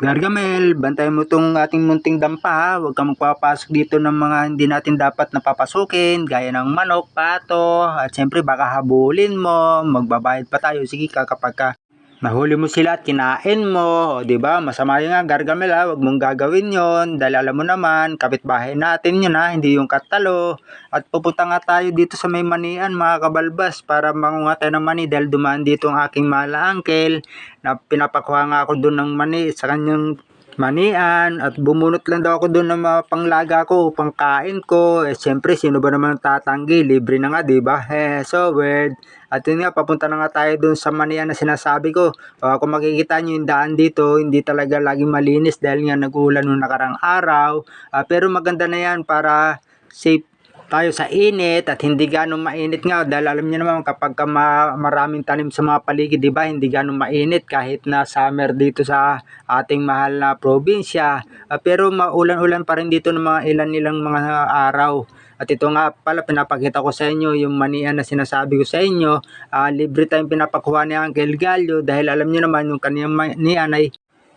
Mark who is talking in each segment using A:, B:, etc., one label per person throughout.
A: Gargamel, bantayan mo tong ating munting dampa ha. Huwag kang magpapasok dito ng mga hindi natin dapat napapasukin, gaya ng manok, pato, at syempre baka habulin mo, magbabayad pa tayo. Sige ka ka nahuli mo sila at kinain mo, o di ba? Masama yun nga, Gargamel ha. Huwag mong gagawin yon dahil alam mo naman, kapitbahay natin yun ha, hindi yung katalo. At pupunta nga tayo dito sa may manian mga kabalbas para mangunga tayo ng mani dahil dumaan dito ang aking mahal uncle na pinapakuha nga ako doon ng mani sa kanyang manian at bumunot lang daw ako doon ng mga panglaga ko, pangkain ko. Eh siyempre, sino ba naman ang tatanggi? Libre na nga, di ba? Eh, so weird. At yun nga, papunta na nga tayo doon sa manian na sinasabi ko. Uh, kung makikita nyo yung daan dito, hindi talaga laging malinis dahil nga nag-uulan nung nakarang araw. Ah, pero maganda na yan para safe tayo sa init at hindi ganong mainit nga dahil alam niyo naman kapag ka ma- maraming tanim sa mga paligid, di ba, hindi ganong mainit kahit na summer dito sa ating mahal na probinsya. Ah, pero maulan-ulan pa rin dito ng mga ilan-ilang mga araw. At ito nga pala pinapakita ko sa inyo yung manian na sinasabi ko sa inyo. Ah, libre tayong pinapakuha ni Uncle Gallo dahil alam niyo naman yung kaniyang manian ay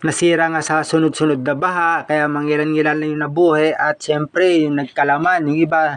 A: nasira nga sa sunod-sunod na baha, kaya mangilan-ngilan na yung nabuhay at syempre yung nagkalaman, yung iba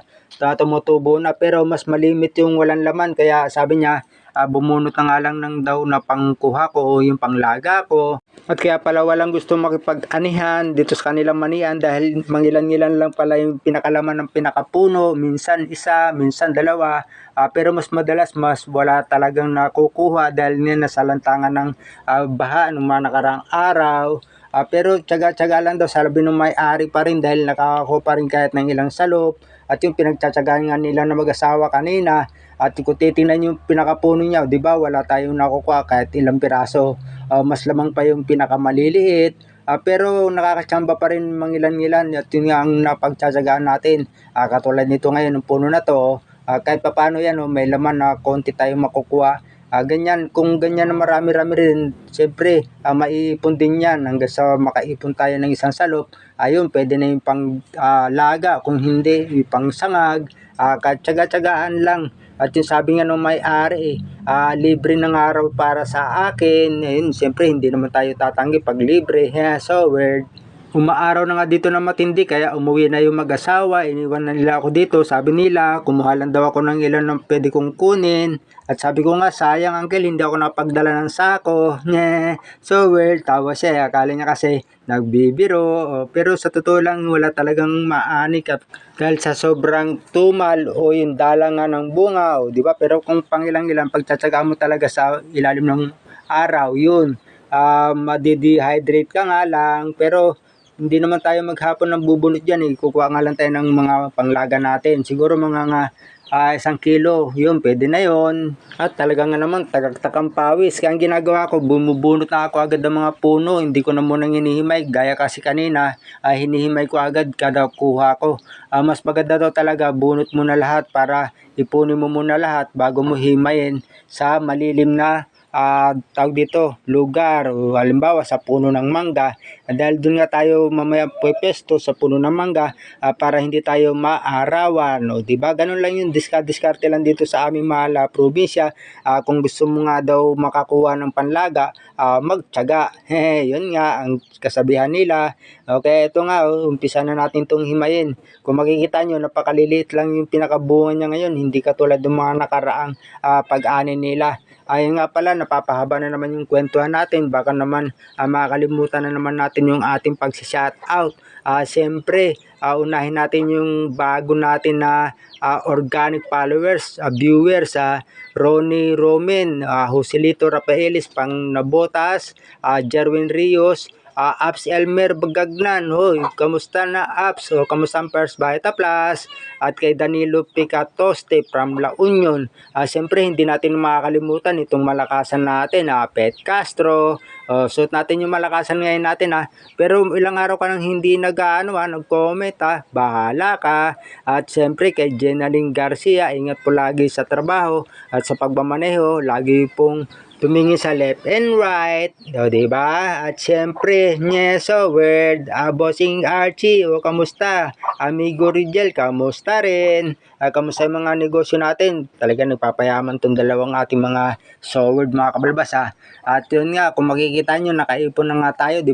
A: tumutubo na pero mas malimit yung walang laman. Kaya sabi niya uh, bumunot na nga lang ng daw na pangkuha ko o yung panglaga ko at kaya pala walang gusto makipag-anihan dito sa kanilang manian dahil mangilan-ngilan lang pala yung pinakalaman ng pinakapuno minsan isa, minsan dalawa. Uh, pero mas madalas mas wala talagang nakukuha dahil niya nasa lantangan ng uh, baha ng mga nakarang araw. Uh, pero tsaga-tsaga lang daw sabi ng may-ari pa rin dahil nakakako pa rin kahit ng ilang salop. At yung pinagtsatsagaan nga nila na mag-asawa kanina at kung titingnan yung pinakapuno niya, di ba wala tayong nakukuha kahit ilang piraso. Uh, mas lamang pa yung pinakamaliliit. Uh, pero nakakachamba pa rin mangilan-ngilan at yun nga ang napagtsatsagaan natin. Uh, katulad nito ngayon, ng puno na to, uh, kahit papano yan, oh, may laman na konti tayong makukuha Ah, ganyan, kung ganyan na marami-rami rin, siyempre, ah, maiipon din yan hanggang sa makaipon tayo ng isang salop. Ayun, pwede na yung pang ah, laga, kung hindi, yung pang sangag, ah, tsaga-tsagaan lang. At yung sabi nga nung may-ari, eh, ah, libre ng araw para sa akin. Ayun, siyempre, hindi naman tayo tatanggi pag libre. Yeah, so weird. Umaaraw na nga dito na matindi kaya umuwi na yung mag-asawa, iniwan na nila ako dito. Sabi nila, kumuha lang daw ako ng ilan ng pwede kong kunin. At sabi ko nga, sayang uncle, hindi ako napagdala ng sako. Nye. So weird, tawa siya. Akala niya kasi nagbibiro. Pero sa totoo lang, wala talagang maanik dahil sa sobrang tumal o yung dala nga ng bunga. O, di ba? Pero kung pangilang-ilang, pagtsatsaga mo talaga sa ilalim ng araw, yun. Uh, madidehydrate ka nga lang, pero hindi naman tayo maghapon ng bubunot dyan eh. Kukuha nga lang tayo ng mga panglaga natin. Siguro mga nga uh, isang kilo, yun, pwede na yun. At talaga nga naman, tagaktakang pawis. Kaya ang ginagawa ko, bumubunot na ako agad ng mga puno. Hindi ko na munang hinihimay. Gaya kasi kanina, uh, hinihimay ko agad kada kuha ko. Uh, mas maganda daw talaga, bunot mo na lahat para ipunin mo muna lahat bago mo himayin sa malilim na uh, tawag dito, lugar o halimbawa sa puno ng mangga. Dahil doon nga tayo mamaya pwesto sa puno ng mangga uh, para hindi tayo maarawan o di ba? Ganun lang yung diskarte lang dito sa aming mahal uh, probinsya. Uh, kung gusto mo nga daw makakuha ng panlaga uh, magtiyaga yun nga ang kasabihan nila. Okay ito nga oh, umpisa na natin tong himayin. Kung makikita nyo napakaliliit lang yung pinakabunga niya ngayon. Hindi katulad ng mga nakaraang uh, pag-ani nila. Ayun nga pala, napapahaba na naman yung kwentuhan natin. Baka naman uh, makakalimutan na naman natin yung ating pag-shout out. Uh, Siyempre, uh, unahin natin yung bago natin na uh, organic followers, uh, viewers, uh, Ronnie Roman, uh, Joselito Rafaelis, Pang Nabotas, uh, Jerwin Rios, uh, Apps Elmer Bagagnan. Hoy, kamusta na Apps? O kamusta ang First Beta Plus? At kay Danilo Picatoste from La Union. Uh, Siyempre, hindi natin makakalimutan itong malakasan natin, uh, Pet Castro. Uh, suot natin yung malakasan ngayon natin ha. Pero ilang araw ka nang hindi nag, ano, ha, nag-comment ha. Bahala ka. At siyempre kay Jenaline Garcia, ingat po lagi sa trabaho at sa pagmamaneho. Lagi pong tumingin sa left and right. O, diba? At syempre, yes, so word, uh, bossing Archie, o kamusta? amigo Rigel, kamusta rin? Ah, kamusta yung mga negosyo natin? Talaga nagpapayaman tong dalawang ating mga soward mga kabalbas ha. At yun nga, kung makikita nyo, nakaipon na nga tayo, di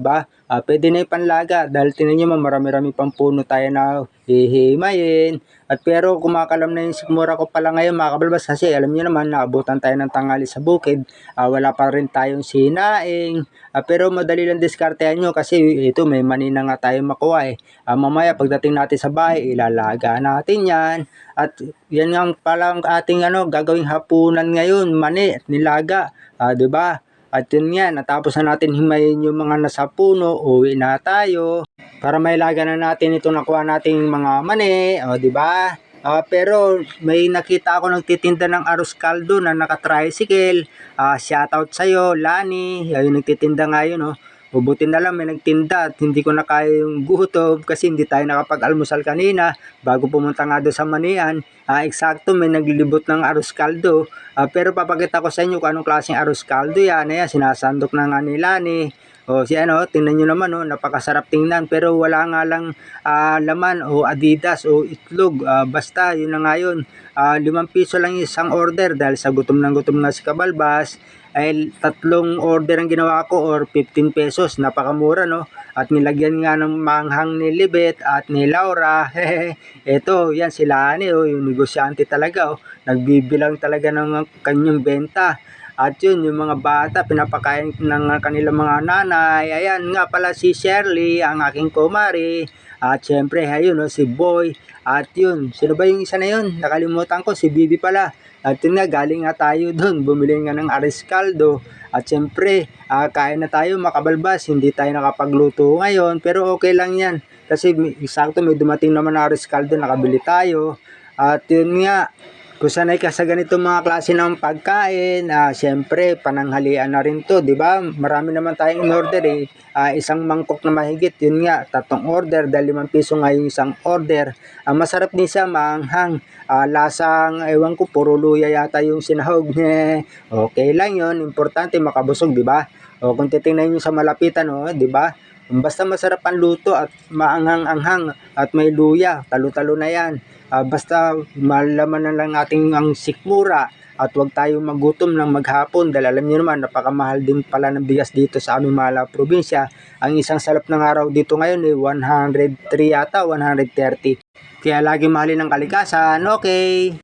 A: Ah, pwede na yung panlaga dahil tinan nyo marami-rami pang puno tayo na hihimayin. At pero kumakalam na yung sikmura ko pala ngayon mga kabalbas kasi alam nyo naman naabutan tayo ng tangali sa bukid. Ah, wala pa rin tayong sinaing. Ah, pero madali lang diskartehan nyo kasi ito may mani na nga tayo makuha eh. Ah, mamaya pagdating natin sa bahay ilalaga natin yan. At yan nga pala ang ating ano, gagawing hapunan ngayon, mani nilaga. Ah, 'di ba? At yun nga, natapos na natin himayin yung mga nasa puno, uwi na tayo. Para mailaga na natin ito nakuha nating mga mani, o di ba? Ah, pero may nakita ako nagtitinda ng arroz caldo na naka-tricycle. Ah, shoutout sa'yo, Lani. Ayun, nagtitinda nga yun, oh. Bubuti na lang may nagtinda at hindi ko na kaya yung gutom kasi hindi tayo nakapag-almusal kanina bago pumunta nga doon sa Manian. Ah, eksakto may naglilibot ng arroz caldo. Ah, pero papakita ko sa inyo kung anong klaseng arroz caldo yan. Ayan, sinasandok na nga nila ni o si ano, tingnan nyo naman, oh, napakasarap tingnan. Pero wala nga lang ah, laman o adidas o itlog. Ah, basta, yun na nga yun. Ah, limang piso lang isang order dahil sa gutom ng gutom nga si Kabalbas ay tatlong order ang ginawa ko or 15 pesos. Napakamura, no? At nilagyan nga ng manghang ni Libet at ni Laura. Ito, yan sila ni, oh, yung negosyante talaga, oh. Nagbibilang talaga ng kanyang benta. At yun, yung mga bata, pinapakain ng kanilang mga nanay. Ayan nga pala si Shirley, ang aking kumari. At syempre, ayun, no, si Boy. At yun, sino ba yung isa na yun? Nakalimutan ko, si Bibi pala. At yun nga, galing nga tayo doon. Bumili nga ng Aris Caldo. At syempre, ah, kain na tayo makabalbas. Hindi tayo nakapagluto ngayon. Pero okay lang yan. Kasi eksakto may dumating naman na Aris Caldo. Nakabili tayo. At yun nga, kung sanay ka sa ganitong mga klase ng pagkain, ah, syempre, pananghalian na rin to, di ba? Marami naman tayong in-order eh. Ah, isang mangkok na mahigit, yun nga, tatong order, dahil limang piso nga yung isang order. Ah, masarap din siya, maanghang. Ah, lasang, ewan ko, puro luya yata yung sinahog niya. Okay lang yun, importante makabusog, di ba? O kung titingnan nyo sa malapitan, oh, di ba? Basta masarap ang luto at maanghang-anghang at may luya, talo-talo na yan. Ah, basta malaman na lang natin ang sikmura at huwag tayong magutom ng maghapon dahil alam niyo naman napakamahal din pala ng bigas dito sa aming mala probinsya. Ang isang salap ng araw dito ngayon ay 103 yata, 130. Kaya lagi mahalin ang kalikasan, okay?